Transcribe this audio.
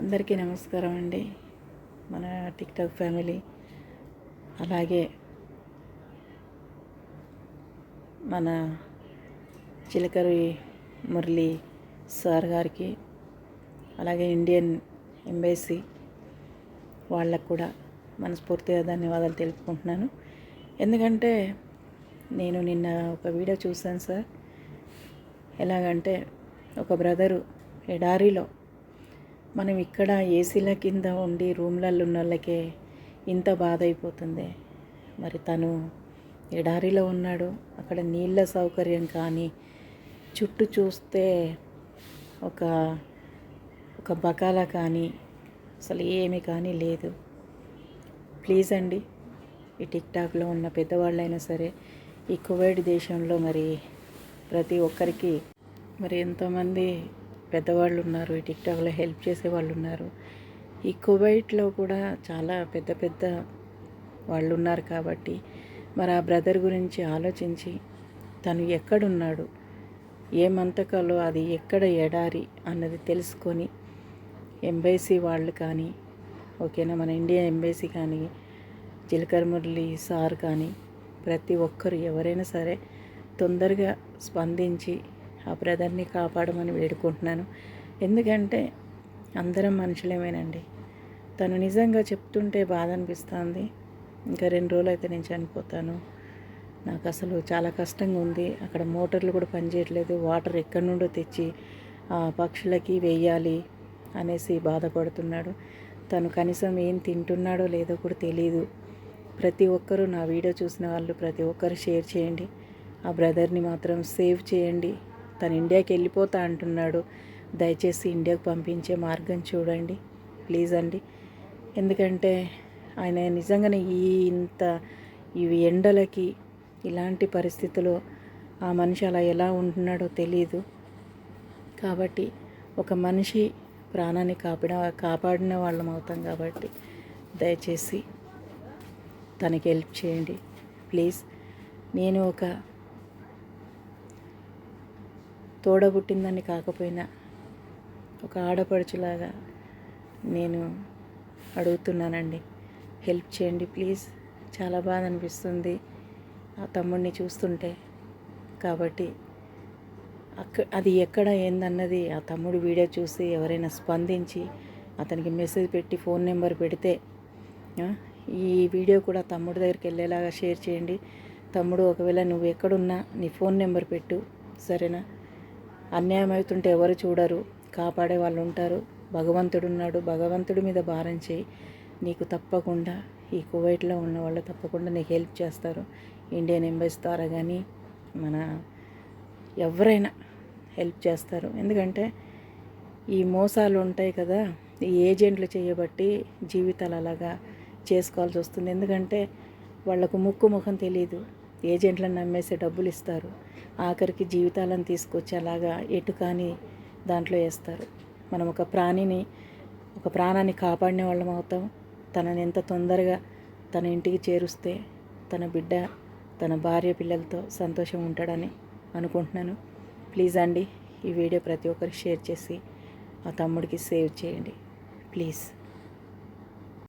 అందరికీ నమస్కారం అండి. మన టిక్టాక్ ఫ్యామిలీ అలాగే మన చిలకరి మురళి సార్ గారికి అలాగే ఇండియన్ ఎంబసీ వాళ్ళకు కూడా మనస్ఫూర్తిగా ధన్యవాదాలు తెలుపుకుంటున్నాను. ఎందుకంటే నేను నిన్న ఒక వీడియో చూశాను సార్. ఎలాగంటే ఒక బ్రదరు ఎడారిలో మనం ఇక్కడ ఏసీల కింద ఉండి రూమ్లలో ఉన్న వాళ్ళకే ఇంత బాధ అయిపోతుంది మరి తను ఎడారిలో ఉన్నాడు. అక్కడ నీళ్ళ సౌకర్యం కానీ చుట్టూ చూస్తే ఒక ఒక బకాల కానీ అసలు ఏమి కానీ లేదు. ప్లీజ్ అండి ఈ టిక్టాక్లో ఉన్న పెద్దవాళ్ళైనా సరే ఈ కువైట్ దేశంలో మరి ప్రతి ఒక్కరికి మరి ఎంతోమంది పెద్దవాళ్ళు ఉన్నారు ఈ టిక్టాక్లో హెల్ప్ చేసే వాళ్ళు ఉన్నారు ఈ కువైట్లో కూడా చాలా పెద్ద పెద్ద వాళ్ళు ఉన్నారు కాబట్టి మరి ఆ బ్రదర్ గురించి ఆలోచించి తను ఎక్కడున్నాడు ఏ మంతకాలో అది ఎక్కడ ఎడారి అన్నది తెలుసుకొని ఎంబైసీ వాళ్ళు కానీ ఓకేనా మన ఇండియా ఎంబైసీ కానీ జీలకర్ర మురళి సార్ కానీ ప్రతి ఒక్కరు ఎవరైనా సరే తొందరగా స్పందించి ఆ బ్రదర్ని కాపాడమని వేడుకుంటున్నాను. ఎందుకంటే అందరం మనుషులేమేనండి. తను నిజంగా చెప్తుంటే బాధ అనిపిస్తుంది. ఇంకా రెండు రోజులు అయితే నేను చనిపోతాను. నాకు అసలు చాలా కష్టంగా ఉంది. అక్కడ మోటార్లు కూడా పనిచేయట్లేదు. వాటర్ ఎక్కడి నుండో తెచ్చి ఆ పక్షులకి వేయాలి అనేసి బాధపడుతున్నాడు. తను కనీసం ఏం తింటున్నాడో లేదో కూడా తెలియదు ప్రతి ఒక్కరూ నా వీడియో చూసిన వాళ్ళు ప్రతి ఒక్కరు షేర్ చేయండి. ఆ బ్రదర్ని మాత్రం సేవ్ చేయండి. తను ఇండియాకి వెళ్ళిపోతా అంటున్నాడు. దయచేసి ఇండియాకు పంపించే మార్గం చూడండి. ప్లీజ్ అండి. ఎందుకంటే ఆయన నిజంగానే ఈ ఇంత ఇవి ఎండలకి ఇలాంటి పరిస్థితుల్లో ఆ మనిషి అలా ఎలా ఉంటున్నాడో తెలియదు కాబట్టి ఒక మనిషి ప్రాణాన్ని కాపాడ కాపాడిన వాళ్ళం అవుతాం కాబట్టి దయచేసి తనకి హెల్ప్ చేయండి. ప్లీజ్. నేను ఒక తోడబుట్టిందని కాకపోయినా ఒక ఆడపడుచులాగా నేను అడుగుతున్నానండి. హెల్ప్ చేయండి ప్లీజ్. చాలా బాధ అనిపిస్తుంది ఆ తమ్ముడిని చూస్తుంటే. కాబట్టి అక్క అది ఎక్కడ ఏందన్నది ఆ తమ్ముడు వీడియో చూసి ఎవరైనా స్పందించి అతనికి మెసేజ్ పెట్టి ఫోన్ నెంబర్ పెడితే ఈ వీడియో కూడా తమ్ముడి దగ్గరికి వెళ్ళేలాగా షేర్ చేయండి. తమ్ముడు ఒకవేళ నువ్వు ఎక్కడున్నా నీ ఫోన్ నెంబర్ పెట్టు సరేనా? అన్యాయం అవుతుంటే ఎవరు చూడరు. కాపాడే వాళ్ళు ఉంటారు. భగవంతుడు ఉన్నాడు. భగవంతుడి మీద భారం చేయి. నీకు తప్పకుండా ఈ కువైట్లో ఉన్న వాళ్ళు తప్పకుండా నీకు హెల్ప్ చేస్తారు. ఇండియన్ ఎంబసీ ద్వారా కానీ మన ఎవరైనా హెల్ప్ చేస్తారు. ఎందుకంటే ఈ మోసాలు ఉంటాయి కదా ఈ ఏజెంట్లు చేయబట్టి జీవితాలు అలాగా చేసుకోవాల్సి వస్తుంది. ఎందుకంటే వాళ్ళకు ముక్కు ముఖం తెలియదు ఏజెంట్లను నమ్మేసి డబ్బులు ఇస్తారు. ఆఖరికి జీవితాలను తీసుకొచ్చి అలాగా ఎటు కానీ దాంట్లో వేస్తారు. మనం ఒక ప్రాణిని ఒక ప్రాణాన్ని కాపాడిన వాళ్ళం అవుతాం. తనని ఎంత తొందరగా తన ఇంటికి చేరుస్తే తన బిడ్డ తన భార్య పిల్లలతో సంతోషం ఉంటాడని అనుకుంటున్నాను. ప్లీజ్ అండి ఈ వీడియో ప్రతి ఒక్కరికి షేర్ చేసి ఆ తమ్ముడికి సేవ్ చేయండి. ప్లీజ్.